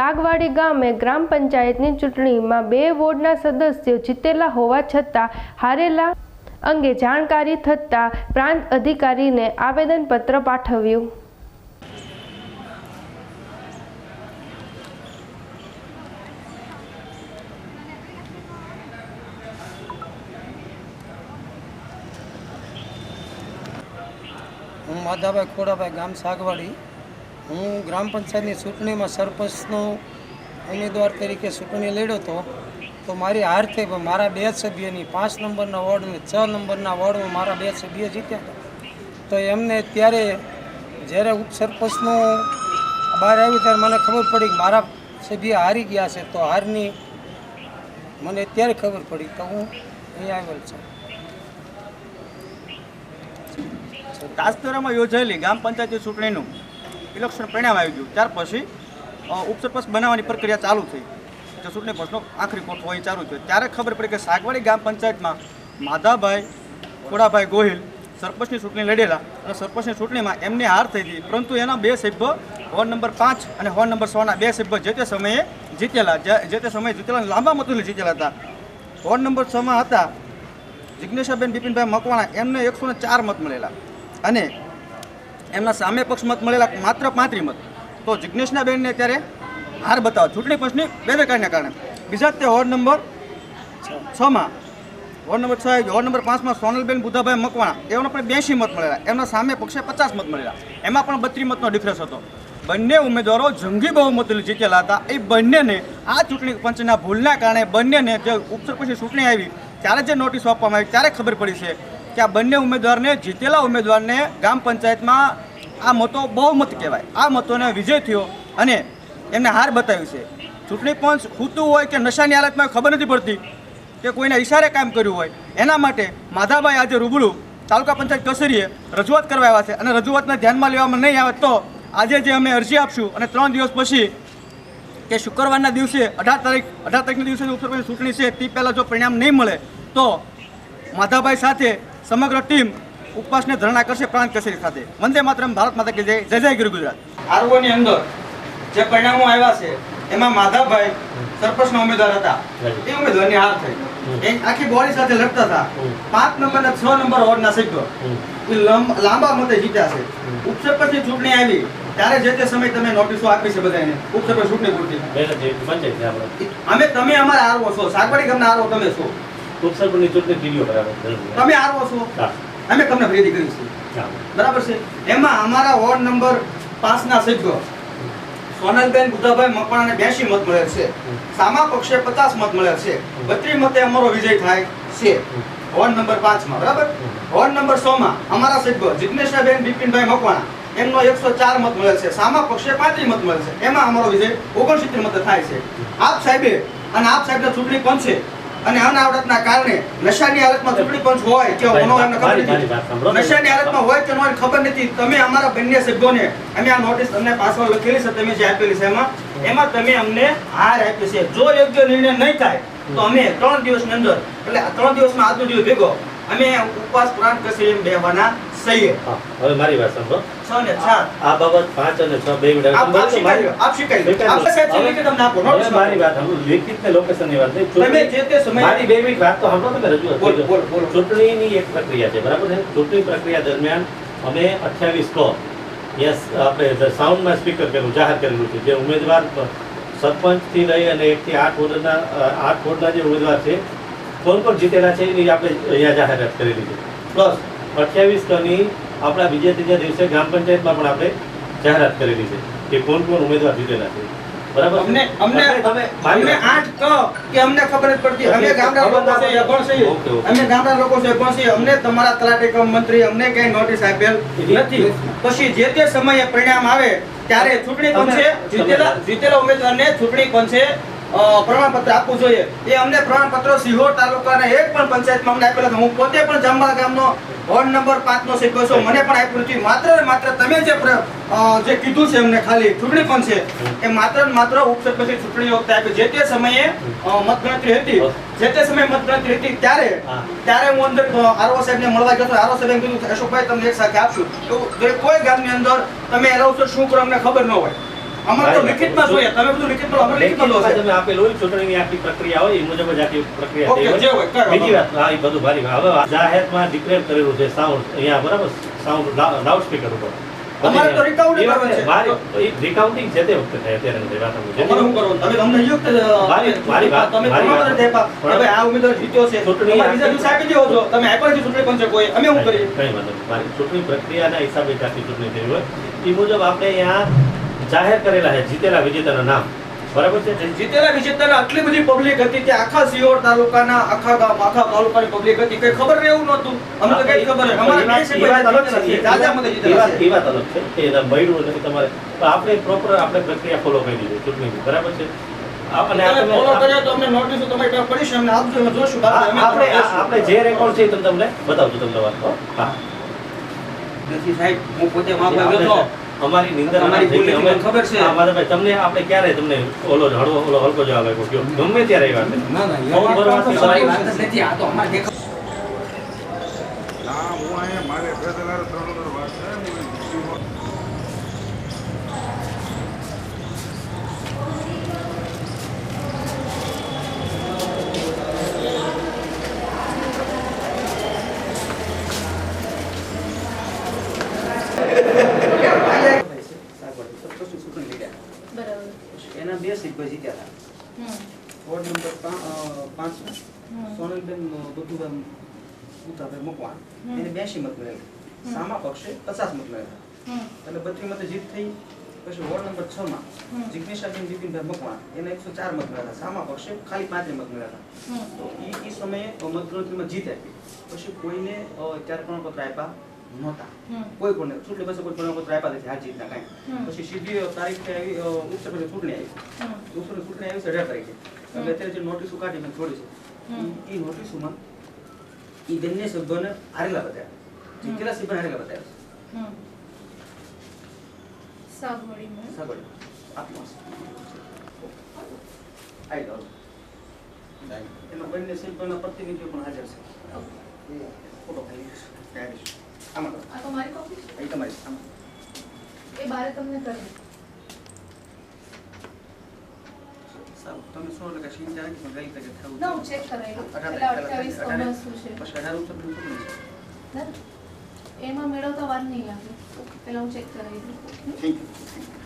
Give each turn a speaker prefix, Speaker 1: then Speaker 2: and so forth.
Speaker 1: સાગવાડી ગામે ગ્રામ પંચાયતની ચૂંટણીમાં બે વોર્ડના સદસ્યો જીતેલા હોવા છતાં હારેલા અંગે જાણકારી થતાં પ્રાંત અધિકારીને આવેદનપત્ર પાઠવ્યું.
Speaker 2: હું માધાભાઈ ખોડાભાઈ ગામ સાગવાડી હું ગ્રામ પંચાયતની ચૂંટણીમાં સરપંચનો ઉમેદવાર તરીકે ચૂંટણી લડ્યો હતો, તો મારી હાર થઈ પણ મારા બે સભ્યની પાંચ નંબરના વોર્ડની છ નંબરના વોર્ડમાં મારા બે સભ્ય જીત્યા હતા. તો એમને ત્યારે જ્યારે ઉપસરપંચનું બહાર આવ્યું ત્યારે મને ખબર પડી કે મારા સભ્ય હારી ગયા છે, તો હારની મને ત્યારે ખબર પડી તો હું અહીં આવેલ છું.
Speaker 3: તાજતરામાં યોજાયેલી ગ્રામ પંચાયતની ચૂંટણીનું ઇલેક્શન પરિણામ આવી ગયું. ત્યાર પછી ઉપસરપંચ બનાવવાની પ્રક્રિયા ચાલુ થઈ. જે ચૂંટણી પંચનો આખરી કોઠો હોય ચાલુ થયો. ત્યારે ખબર પડી કે સાગવાડી ગામ પંચાયતમાં માધાભાઈ ખોડાભાઈ ગોહિલ સરપંચની ચૂંટણી લડેલા અને સરપંચની ચૂંટણીમાં એમને હાર થઈ હતી. પરંતુ એના બે સભ્ય વોર્ડ નંબર પાંચ અને વોર્ડ નંબર સોના, બે સભ્ય જે તે સમયે જીતેલા, જે તે સમયે જીતેલા લાંબા મતોથી જીતેલા હતા. વોર્ડ નંબર છમાં હતા જિજ્ઞેશાબેન બિપિનભાઈ મકવાણા. એમને એકસો ચાર મત મળેલા. અને એમના સામે પક્ષ મત મળેલા માત્ર પાંત્રી મત. તો જિજ્ઞેશના બેનને ત્યારે હાર બતાવો. ચૂંટણી પંચની બેદરકારીના કારણે. બીજા તે વોર્ડ નંબર છમાં. વોર્ડ નંબર છ. વોર્ડ નંબર પાંચમાં સોનલબેન, બુધાભાઈ, મકવાણા. એમના પણ બ્યાસી મત મળેલા. એમના સામે પક્ષે પચાસ મત મળેલા. એમાં પણ બત્રી મતનો ડિફરન્સ હતો. બંને ઉમેદવારો જંગી બહુમતી જીતેલા હતા. એ બંનેને આ ચૂંટણી પંચના ભૂલના કારણે બંનેને જે ઉપસરપંચની ચૂંટણી આવી, ત્યારે જે નોટિસ આપવામાં આવી, ત્યારે ખબર પડી છે કે આ બંને ઉમેદવારને, જીતેલા ઉમેદવારને ગ્રામ પંચાયતમાં આ મતો બહુમત કહેવાય. આ મતોને વિજય થયો અને એમને હાર બતાવી છે. ચૂંટણી પંચ ખૂતું હોય કે નશાની હાલતમાં ખબર નથી પડતી કે કોઈને ઈશારે કામ કર્યું હોય. એના માટે માધાભાઈ આજે રૂબરૂ તાલુકા પંચાયત કસરીએ રજૂઆત કરવા આવ્યા છે. અને રજૂઆતને ધ્યાનમાં લેવામાં નહીં આવે તો આજે જે અમે અરજી આપશું અને ત્રણ દિવસ પછી કે શુક્રવારના દિવસે અઢાર તારીખ, અઢાર તારીખના દિવસે ઉપસરપંચની ચૂંટણી છે. તે પહેલાં જો પરિણામ નહીં મળે તો માધાભાઈ સાથે સમગ્ર ટીમ ઉપવાસને ધરણા કરશે પ્રાંત કચેરી ખાતે. વંદે માતરમ ભારત માતા કે જય. જય જય ગુરુ ગુજરાત. આરઓની અંદર જે પરિણામો આવ્યા છે એમાં માધાભાઈ સરપંચના ઉમેદવાર હતા. એ ઉમેદવારની હાર થઈ. આખી બોડી સાથે લડતા હતા. પાંચ નંબર ને છ નંબર વોર્ડના સભ્યો. એ લાંબા મતે જીત્યા છે. ઉપસરપંચની ચૂંટણી આવી. ત્યારે જે તે સમય તમે નોટિસો આપી છે બધાને ઉપસરપંચ ચૂંટણી પૂરતી. અમે તમે અમારા આરવો છો. સાગવાડી ગામના આરવો તમે છો.
Speaker 4: ચૂંટણી જીલ્યો બરાબર.
Speaker 3: તમે આવો છો. અમે તમને ફરિયાદી કરીશું
Speaker 4: હા.
Speaker 3: બરાબર છે? એમાં અમારા વોર્ડ નંબર પાંચના સભ્યો સોનલબેન બુધાભાઈ મકવાણાને બ્યાસી મત મળેલ છે. સામા પક્ષે પચાસ મત મળે છે. બત્રીસ મતે અમારો વિજય થાય છે. વોર્ડ નંબર પાંચમાં બરાબર? વોર્ડ નંબર સો માં અમારા સભ્યો જિજ્ઞેશાબેન બિપિનભાઈ મકવાણા એમનો એકસો ચાર મત મળેલ છે. સામા પક્ષે પાંત્રીસ મત મળે છે. એમાં અમારો વિજય ઓગણસિત્તેર મતે થાય છે. આપ સાહેબે અને આપ સાહેબના ચૂંટણી પંચે અને અનાવડતના કારણે નશાની હાલતમાં ચૂંટણી પંચ હોય કે એમને ખબર નથી. નશાની હાલતમાં હોય કે ન ખબર નથી. તમે અમારા બંને સભ્યોને અમે આ નોટિસ તમને પાછળ લખેલી છે તમે જે આપેલી છે એમાં એમાં તમે અમને હાર આપી છે. જો યોગ્ય નિર્ણય નહીં થાય તો અમે ત્રણ દિવસની અંદર એટલે ત્રણ દિવસમાં આજનો દિવસ ભેગો. અમે ઉપવાસ પ્રાણ કરશે એમ બેહવાના સહીએ
Speaker 4: હવે મારી વાત સાંભળો.
Speaker 3: છ ને સાત
Speaker 4: આ બાબત પાંચ અને છ બે મિનિટ.
Speaker 3: આપ આપ આપ સ્વીકાર્યો આપ સાહેબ છે લેખિત અમને આપો.
Speaker 4: હવે મારી વાત સાંભળો. લેખિત ને લોકેશનની વાત નહીં.
Speaker 3: તમે જે તે સમયે-
Speaker 4: મારી બે મિનિટ વાત તો સાંભળો તમે રજૂઆત
Speaker 3: બોલ, બોલ, બોલ.
Speaker 4: ચૂંટણીની એક પ્રક્રિયા છે બરાબર છે? ચૂંટણી પ્રક્રિયા દરમિયાન અમે અઠ્યાવીસ કો યસ આપણે સાઉન્ડમાં સ્પીકર કરેલું જાહેર કરેલું છે જે ઉમેદવાર સરપંચથી લઈ અને એકથી આઠ વોર્ડના આઠ વોર્ડના જે ઉમેદવાર છે કોણ કોણ જીતેલા છે એની આપણે અહીંયા જાહેરાત કરેલી છે. પ્લસ અઠ્યાવીસ કની આપણા બીજા ત્રીજા દિવસે ગ્રામ પંચાયતમાં પણ આપણે જાહેરાત કરેલી છે કે કોણ કોણ ઉમેદવાર જીતેલા છે. બરાબર
Speaker 3: અમને અમને
Speaker 4: તમે- તમે મારી
Speaker 3: અમને આઠ કહો કે અમને ખબર જ પડતી અમે ગામડા લોકો છે અભણ છીએ?
Speaker 4: Okay, okay.
Speaker 3: અમે ગામડા લોકો છે અભણ છીએ? અમને તમારા તલાટી કમ મંત્રી અમને કઈ નોટિસ આપેલ નથી. પછી જે તે સમયે પરિણામ આવે ત્યારે ચૂંટણી પંચે જીતેલા જીતેલા ઉમેદવારને ચૂંટણી પંચે પ્રમાણપત્ર આપવું જોઈએ. એ અમને પ્રમાણપત્ર સિહોર તાલુકાના એક પણ પંચાયતમાં અમને આપેલા. હું પોતે પણ જંબા ગામનો વોર્ડ નંબર પાંચનો સભ્ય છું. મને પણ આપ્યું નથી. માત્ર માત્ર તમે જે જે કીધું છે અમને ખાલી, ચૂંટણી પણ છે, એ માત્ર માત્ર ઉપસભ્યથી ચૂંટણી વખતે આપી જે તે સમયે મતગણતરી હતી. જે તે સમયે મતગણતરી હતી, ત્યારે ત્યારે હું અંદર આરઓ સાહેબને મળવા ગયો હતો. આરઓ સાહેબે કીધું અશોકભાઈ, તમને એક સાથે આપશું. એવું કોઈ ગામની અંદર તમે રહો છો શું કરો અમને ખબર ન હોય. અમારે તો લિખિતમાં જોઈએ. તમે બધું લિખિતમાં અમારે લિખિતમાં
Speaker 4: લેખિતમાં તમે આપેલું હોય ચૂંટણીની આખી પ્રક્રિયા હોય એ મુજબ જ આખી પ્રક્રિયા
Speaker 3: ઓકે, જે હોય,
Speaker 4: બીજી વાત હા એ બધું ભારી હવે જાહેરમાં ડિક્લેર કરેલું છે સાઉન્ડ અહીંયા બરાબર સાઉન્ડ લાઉડ સ્પીકર ઉપર.
Speaker 3: અમારે તો recounting કરવાનું છે.
Speaker 4: મારી એ છે તે વખતે થાય અત્યારે નથી વાત સમજો.
Speaker 3: અમારે શું કરવાનું? તમે અમને ઈ
Speaker 4: મારી- મારી વાત-
Speaker 3: તમે
Speaker 4: મારી
Speaker 3: પ્રમાણ
Speaker 4: વાત-
Speaker 3: નથી આપ્યા. કે ભાઈ આ ઉમેદવાર જીત્યો છે.
Speaker 4: ચૂંટણી
Speaker 3: બીજા દિવસે આપી દેવો છો. તમે આપ્યા નથી ચૂંટણી પંચે કોઈ અમે શું કરીએ?
Speaker 4: કઈ વાંધો મારી ચૂંટણી પ્રક્રિયાના હિસાબે ચૂંટણી થઈ હોય. એ મુજબ આપણે અહીંયા જાહેર કરેલા છે જીતેલા વિજેતાના નામ. બરાબર છે?
Speaker 3: જીતેલા વિજેતાના આટલી બધી પબ્લિક હતી કે આખા સિયોર તાલુકાના આખા ગામ આખા તાલુકાની પબ્લિક હતી. કઈ ખબર રહેવું એવું નહોતું. અમને તો કઈ ખબર. અમારા
Speaker 4: અલગ છે.
Speaker 3: દાદા
Speaker 4: મને
Speaker 3: જીતેલા છે.
Speaker 4: એ વાત અલગ છે કે એના બૈડું નથી તમારે તો આપણે પ્રોપર આપણે પ્રક્રિયા ફોલો કરી દીધી ચૂંટણીની. બરાબર છે? આપણે અને આ
Speaker 3: તમે
Speaker 4: તમે-
Speaker 3: follow કર્યા તો અમને notice તમારી પાસે પડી છે, અમને આપજો, અમે જોશું.
Speaker 4: આ-
Speaker 3: બાકી અમે
Speaker 4: આપણે આપણે જે રેકોર્ડ છે તમને બતાવજો તમને વાત હા.
Speaker 3: નથી સાહેબ હું પોતે માં ગયો
Speaker 4: અમારી નિંદર અમારી.
Speaker 3: ભૂલ
Speaker 4: અમે
Speaker 3: ખબર છે.
Speaker 4: આ માધવભાઈ, તમને આપણે ક્યારે તમને ઓલો હળવો ઓલો હલકો જવાબ આપ્યો કયો ગમે ત્યારે એ વાત
Speaker 2: ના ના
Speaker 4: ફોન
Speaker 2: એ વાત તો
Speaker 4: બરોબર છે.
Speaker 2: સાચી
Speaker 3: વાત નથી આ તો અમારે
Speaker 5: ના હું અહીંયા મારે ફેદલાર ત્રણ ત્રણ વાર છે હું જીવન
Speaker 3: એના બે સીટ પર જીત્યા હતા વોર્ડ નંબર પા- અ, પાંચમાં સોનલબેન બધું ઉતાભાઈ મકવાણ એને બ્યાસી મત મળેલા સામા પક્ષે પચાસ મત મેળવ્યા. એટલે બત્રી મતે જીત થઈ પછી વોર્ડ નંબર છ માં જિગ્નેશાબેન બિપિનભાઈ મકવાણ એને એકસો ચાર મત મળ્યા હતા. સામા પક્ષે ખાલી પાંચ મત મળ્યા હતા. તો એ સમયે મતગણતરીમાં જીત આપી. પછી કોઈને ત્યારે પ્રમાણપત્ર આપ્યા. નહોતા. કોઈ કોને ચૂંટણી પાસે કોઈ પ્રમાણપત્ર આપ્યા નથી. હાર જીતના કાંઈ. પછી સીધી તારીખ આવી ઉત્તર પ્રદેશ ચૂંટણી આવી ઉત્તર ચૂંટણી આવી છે અઢાર તારીખે. એટલે અત્યારે જે નોટિસો કાઢી મેં છોડી છે એ નોટિસોમાં એ બંને શબ્દોને હારેલા બતાવ્યા જીતેલા સભ્યોને હારેલા બતાવ્યા
Speaker 6: સાગવડીમાં
Speaker 3: સાગવડ. આપમાં આઈ ગયો એમાં બંને સભ્યોના પ્રતિનિધિઓ પણ હાજર છે. ફોટો ખાલી આમાં કરો.
Speaker 6: આ તો કોપી છે.
Speaker 3: અહીં તમારી આમાં
Speaker 6: એ બારે તમને કરી
Speaker 3: સારું તમે શું એટલે કે જાય કે ગઈ તકે થવું
Speaker 6: ના હું ચેક કરાવી એટલે
Speaker 3: તારીખ
Speaker 6: અઠ્યાવીસ શું છે?
Speaker 3: પછી
Speaker 6: એમાં મેળવતા વાર નહીં લાગે પેલા હું ચેક કરાવી દઉં.
Speaker 3: Thank you